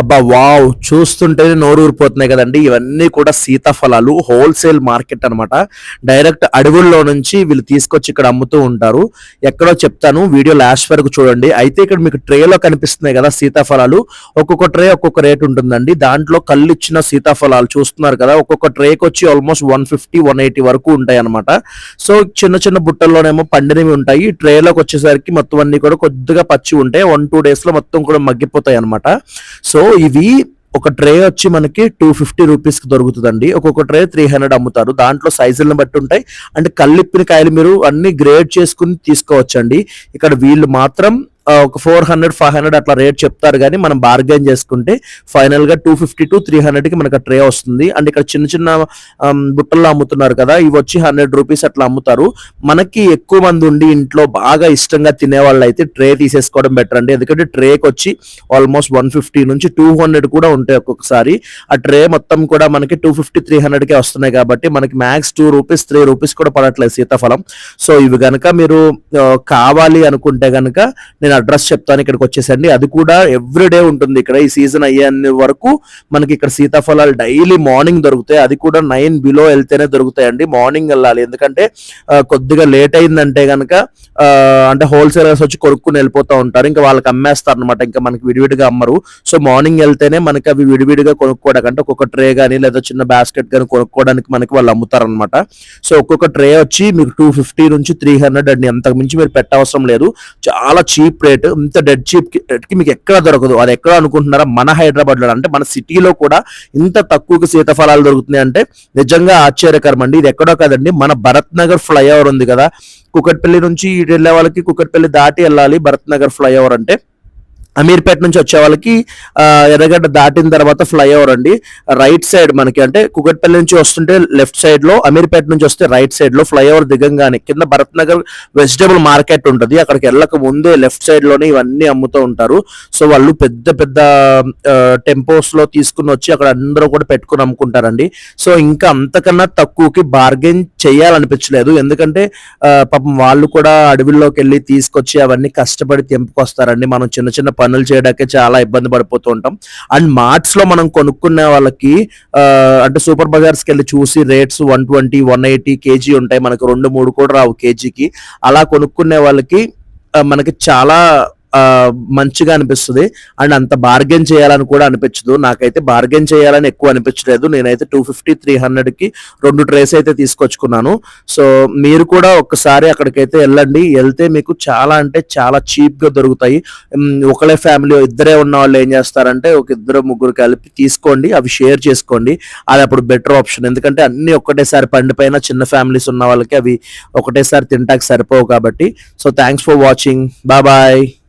అబ్బా వావ్ చూస్తుంటేనే నోరు ఊరిపోతున్నాయి కదండి. ఇవన్నీ కూడా సీతాఫలాలు హోల్సేల్ మార్కెట్ అన్నమాట. డైరెక్ట్ అడవుల్లో నుంచి వీళ్ళు తీసుకొచ్చి ఇక్కడ అమ్ముతూ ఉంటారు. ఎక్కడో చెప్తాను వీడియో లాస్ట్ వరకు చూడండి. అయితే ఇక్కడ మీకు ట్రేలో కనిపిస్తున్నాయి కదా సీతాఫలాలు. ఒక్కొక్క ట్రే ఒక్కొక్క రేట్ ఉంటుందండి. దాంట్లో కళ్ళు ఇచ్చిన సీతాఫలాలు చూస్తున్నారు కదా. ఒక్కొక్క ట్రేకి వచ్చి almost one fifty one eighty వరకు ఉంటాయి అనమాట సో చిన్న చిన్న బుట్టల్లోనేమో పండినవి ఉంటాయి. ట్రేలోకి వచ్చేసరికి మొత్తం అన్ని కూడా కొద్దిగా పచ్చి ఉంటాయి వన్ టూ డేస్లో మొత్తం కూడా మగ్గిపోతాయి అనమాట సో ఇవి ఒక ట్రే వచ్చి మనకి టూ ఫిఫ్టీ రూపీస్కి దొరుకుతుందండి. ఒక్కొక్క ట్రే త్రీ హండ్రెడ్ అమ్ముతారు. దాంట్లో సైజులను బట్టి ఉంటాయి. అంటే కల్లిప్పిన కాయలు మీరు అన్ని గ్రేడ్ చేసుకుని తీసుకోవచ్చండి. ఇక్కడ వీళ్ళు మాత్రం ఒక ఫోర్ హండ్రెడ్ ఫైవ్ హండ్రెడ్ అట్లా రేట్ చెప్తారు కానీ మనం బార్గెన్ చేసుకుంటే ఫైనల్గా టూ ఫిఫ్టీ టు త్రీ హండ్రెడ్కి మనకి ట్రే వస్తుంది. అండ్ ఇక్కడ చిన్న చిన్న బుట్టల్లో అమ్ముతున్నారు కదా ఇవి వచ్చి హండ్రెడ్ రూపీస్ అట్లా అమ్ముతారు. మనకి ఎక్కువ మంది ఉండి ఇంట్లో బాగా ఇష్టంగా తినే వాళ్ళు అయితే ట్రే తీసేసుకోవడం బెటర్ అండి. ఎందుకంటే ట్రేకి వచ్చి ఆల్మోస్ట్ వన్ ఫిఫ్టీ నుంచి టూ హండ్రెడ్ కూడా ఉంటాయి ఒక్కొక్కసారి. ఆ ట్రే మొత్తం కూడా మనకి టూ ఫిఫ్టీ త్రీ హండ్రెడ్ కే వస్తున్నాయి కాబట్టి మనకి max two rupees three rupees కూడా పడట్లేదు సీతాఫలం. సో ఇవి కనుక మీరు కావాలి అనుకుంటే కనుక నేను అడ్రస్ చెప్తాను ఇక్కడికి వచ్చేసండి. అది కూడా ఎవ్రీ డే ఉంటుంది ఇక్కడ. ఈ సీజన్ అయ్యే వరకు మనకి ఇక్కడ సీతాఫలాలు డైలీ మార్నింగ్ దొరుకుతాయి. అది కూడా నైన్ బిలో వెళ్తేనే దొరుకుతాయండి. మార్నింగ్ వెళ్ళాలి. ఎందుకంటే కొద్దిగా లేట్ అయిందంటే కనుక అంటే హోల్సేలర్స్ వచ్చి కొనుక్కుని వెళ్ళిపోతూ ఉంటారు. ఇంకా వాళ్ళకి అమ్మేస్తారు అనమాట ఇంకా మనకి విడివిడిగా అమ్మరు. సో మార్నింగ్ వెళ్తేనే మనకి అవి విడివిడిగా కొనుక్కోవడానికి అంటే ఒక్కొక్క ట్రే కానీ లేదా చిన్న బాస్కెట్ కానీ కొనుక్కోవడానికి మనకి వాళ్ళు అమ్ముతారనమాట సో ఒక్కొక్క ట్రే వచ్చి మీకు టూ ఫిఫ్టీ నుంచి త్రీ హండ్రెడ్ అండి. అంతకు మించి మీరు పెట్టవసరం లేదు. చాలా చీప్ రేట్ ఇంత డెడ్ చీప్కి మీకు ఎక్కడ దొరకదు. అది ఎక్కడ అనుకుంటున్నారా? మన హైదరాబాద్లో అంటే మన సిటీలో కూడా ఇంత తక్కువకి సీతాఫలాలు దొరుకుతున్నాయి అంటే నిజంగా ఆశ్చర్యకరం అండి. ఇది ఎక్కడో కాదండి. మన భరత్ నగర్ ఫ్లైఓవర్ ఉంది కదా. కుకట్పల్లి నుంచి ఇటు వెళ్ళే వాళ్ళకి కుకట్పల్లి దాటి వెళ్ళాలి. భరత్ నగర్ ఫ్లైఓవర్ అంటే అమీర్పేట నుంచి వచ్చే వాళ్ళకి ఎర్రగడ్డ దాటిన తర్వాత ఫ్లైఓవర్ అండి. రైట్ సైడ్ మనకి అంటే కుకట్పల్లి నుంచి వస్తుంటే లెఫ్ట్ సైడ్లో అమీర్పేట నుంచి వస్తే రైట్ సైడ్లో ఫ్లైఓవర్ దిగంగానే కింద భరత్ నగర్ వెజిటబుల్ మార్కెట్ ఉంటుంది. అక్కడికి వెళ్ళక ముందే లెఫ్ట్ సైడ్లోనే ఇవన్నీ అమ్ముతూ ఉంటారు. సో వాళ్ళు పెద్ద పెద్ద టెంపోస్లో తీసుకుని వచ్చి అక్కడ అందరూ కూడా పెట్టుకుని అమ్ముకుంటారండి. సో ఇంకా అంతకన్నా తక్కువకి బార్గెన్ చేయాలనిపించలేదు. ఎందుకంటే పాపం వాళ్ళు కూడా అడవిలోకి వెళ్ళి తీసుకొచ్చి అవన్నీ కష్టపడి తెంపుకొస్తారండి. మనం చిన్న చిన్న పనులు చేయడానికి చాలా ఇబ్బంది పడిపోతూ ఉంటాం. అండ్ మార్ట్స్లో మనం కొనుక్కునే వాళ్ళకి అంటే సూపర్ బజార్స్కి వెళ్ళి చూసి rates one twenty one eighty KG ఉంటాయి. మనకు రెండు మూడు కూడా రావు కేజీకి. అలా కొనుక్కునే వాళ్ళకి మనకి చాలా మంచిగా అనిపిస్తుంది. అండ్ అంత బార్గెన్ చేయాలని కూడా అనిపించదు. నాకైతే బార్గెన్ చేయాలని ఎక్కువ అనిపించలేదు. నేనైతే టూ ఫిఫ్టీ త్రీ హండ్రెడ్కి రెండు ట్రేస్ అయితే తీసుకొచ్చుకున్నాను. సో మీరు కూడా ఒక్కసారి అక్కడికైతే వెళ్ళండి. వెళ్తే మీకు చాలా అంటే చాలా చీప్గా దొరుకుతాయి. ఉమ్, ఒకలే ఫ్యామిలీ ఇద్దరే ఉన్న వాళ్ళు ఏం చేస్తారంటే ఒక ఇద్దరు ముగ్గురు కలిపి తీసుకోండి. అవి షేర్ చేసుకోండి. అది అప్పుడు బెటర్ ఆప్షన్ ఎందుకంటే అన్ని ఒకటేసారి పండిపోయిన చిన్న ఫ్యామిలీస్ ఉన్న వాళ్ళకి అవి ఒకటేసారి తింటాకి సరిపోవు కాబట్టి. So thanks for watching bye bye